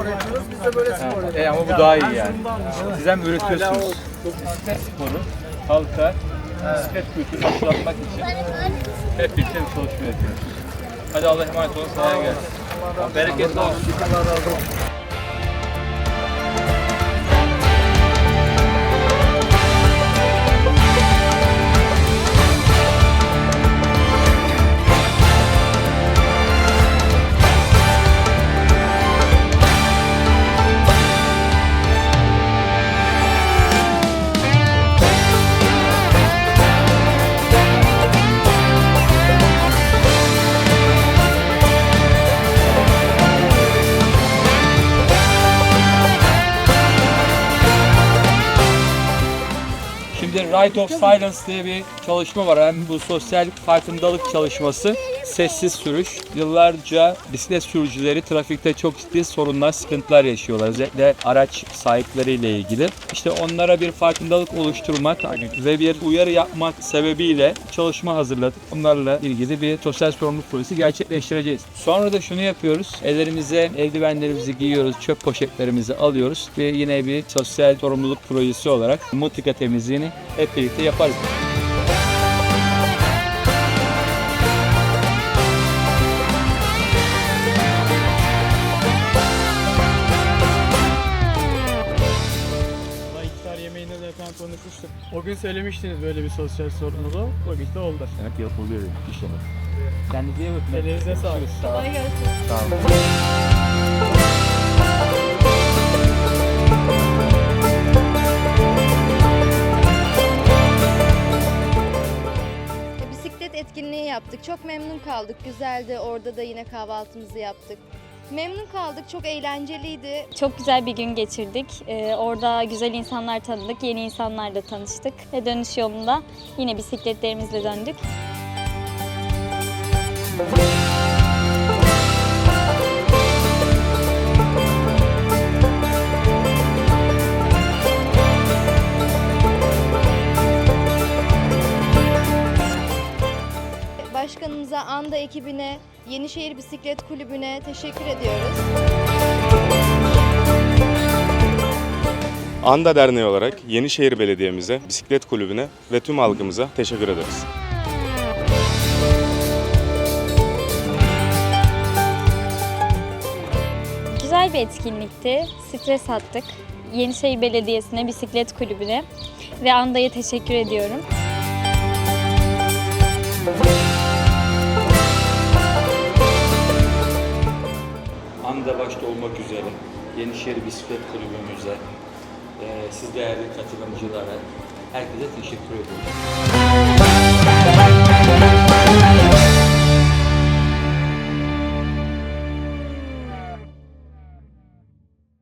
spor yapıyoruz, biz de böyle spor yapıyoruz. E, ama bu daha iyi yani. Siz hem üretiyorsunuz sporu, halka, bisiklet kültürünü hatırlatmak için hep birlikte bir çalışma yapıyoruz. Hadi Allah'a emanet olun, sahaya gelsin. Bereketli olsun. Allah razı olsun. Right of Silence diye bir çalışma var. Hem bu sosyal farkındalık çalışması, sessiz sürüş. Yıllarca bisiklet sürücüleri trafikte çok ciddi sorunlar, sıkıntılar yaşıyorlar. Özellikle araç sahipleriyle ilgili. İşte onlara bir farkındalık oluşturmak ve bir uyarı yapmak sebebiyle çalışma hazırladık. Onlarla ilgili bir sosyal sorumluluk projesi gerçekleştireceğiz. Sonra da şunu yapıyoruz. Ellerimize eldivenlerimizi giyiyoruz, çöp poşetlerimizi alıyoruz ve yine bir sosyal sorumluluk projesi olarak mutlaka temizliğini hep birlikte yaparız. Yemeğinde zaten konuşmuştuk. O gün söylemiştiniz böyle bir sosyal sorunumuzu. O gün de oldu. Demek yapılıyor inşallah. Kendinize iyi bakın. Elinize sağlık. Kolay gelsin. Sağ olun. Bisiklet etkinliği yaptık. Çok memnun kaldık. Güzeldi. Orada da yine kahvaltımızı yaptık. Memnun kaldık. Çok eğlenceliydi. Çok güzel bir gün geçirdik. Ee, orada güzel insanlar tanıdık, yeni insanlarla tanıştık ve dönüş yolunda yine bisikletlerimizle döndük. Başkanımıza, Anda ekibine, Yenişehir Bisiklet Kulübü'ne teşekkür ediyoruz. Anda Derneği olarak Yenişehir Belediye'mize, Bisiklet Kulübü'ne ve tüm halkımıza teşekkür ederiz. Güzel bir etkinlikti. Stres attık. Yenişehir Belediyesi'ne, bisiklet kulübüne ve Anda'ya teşekkür ediyorum. Anda başta olmak üzere Yenişehir Bisiklet Kulübümüze, eee siz değerli katılımcılara, herkese teşekkür ediyorum.